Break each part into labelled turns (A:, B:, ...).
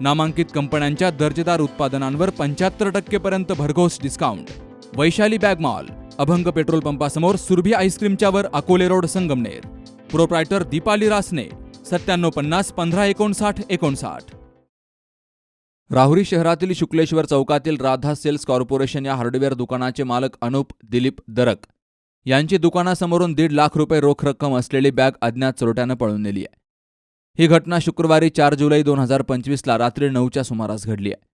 A: नामांकित कंपन्यांच्या दर्जेदार उत्पादनांवर पंच्याहत्तर टक्केपर्यंत भरघोस discount Vaishali bag mall Abhang petrol पंपासमोर Surabhi आईस्क्रीमच्यावर अकोले रोड संगमनेर. प्रोप्रायटर दीपाली रासने सत्त्याण्णव पन्नास पंधरा एकोणसाठ एकोणसाठ. राहुरी शहरातील शुक्लेश्वर चौकातील राधा सेल्स कॉर्पोरेशन या हार्डवेअर दुकानाचे मालक अनुप दिलीप दरक. यांची दुकानासमोरून दीड लाख रुपये रोख रक्कम असलेली बॅग अज्ञात चोरट्यानं पळून नेली आहे. ही घटना शुक्रवारी चार जुलै दोन हजार पंचवीसला रात्री नऊच्या सुमारास घडली आहे.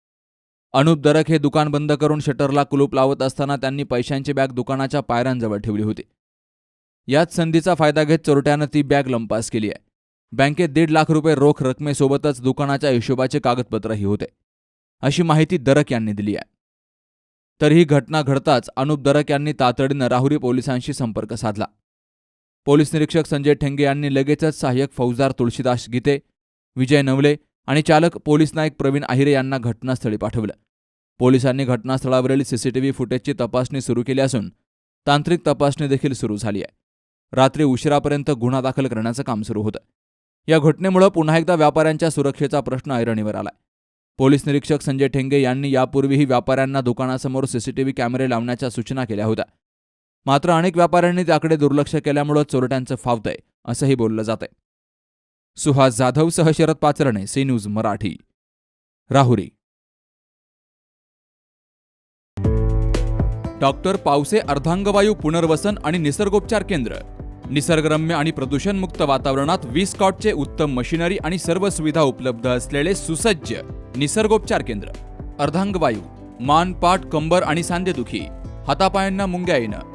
A: अनुप दरक हे दुकान बंद करून शटरला कुलूप लावत असताना त्यांनी पैशांची बॅग दुकानाच्या पायऱ्यांजवळ ठेवली होती. याच संधीचा फायदा घेत चोरट्यानं ती बॅग लंपास केली आहे. बँकेत दीड लाख रुपये रोख रकमेसोबतच दुकानाच्या हिशोबाचे कागदपत्रही होते. अशी माहिती दरक यांनी दिली आहे. तर ही घटना घडताच अनुप दरक यांनी तातडीनं राहुरी पोलिसांशी संपर्क साधला. पोलीस निरीक्षक संजय ठेंगे यांनी लगेचच सहाय्यक फौजदार तुळशीदास गीते विजय नवले आणि चालक पोलीस नायक प्रवीण आहिरे यांना घटनास्थळी पाठवलं. पोलिसांनी घटनास्थळावरील सीसीटीव्ही फुटेजची तपासणी सुरू केली असून तांत्रिक तपासणी देखील सुरू झाली आहे. रात्री उशिरापर्यंत गुन्हा दाखल करण्याचं काम सुरू होतं. या घटनेमुळे पुन्हा एकदा व्यापाऱ्यांच्या सुरक्षेचा प्रश्न ऐरणीवर आलाय. पोलीस निरीक्षक संजय ठेंगे यांनी यापूर्वीही व्यापाऱ्यांना दुकानासमोर सीसीटीव्ही कॅमेरे लावण्याच्या सूचना केल्या होत्या. मात्र अनेक व्यापाऱ्यांनी त्याकडे दुर्लक्ष केल्यामुळं चोरट्यांचं फावतंय असंही बोललं जातंय. Suhas जाधवसह Sharad Pacharne C news Marathi. Rahuri. Doctor Pawase अर्धांगवायू पुनर्वसन आणि निसर्गोपचार केंद्र. निसर्गरम्य आणि प्रदूषणमुक्त वातावरणात वीस कॉटचे उत्तम मशिनरी आणि सर्व सुविधा उपलब्ध असलेले सुसज्ज निसर्गोपचार केंद्र. अर्धांगवायू मान पाठ कंबर आणि सांधेदुखी हातापायांना मुंग्या येणं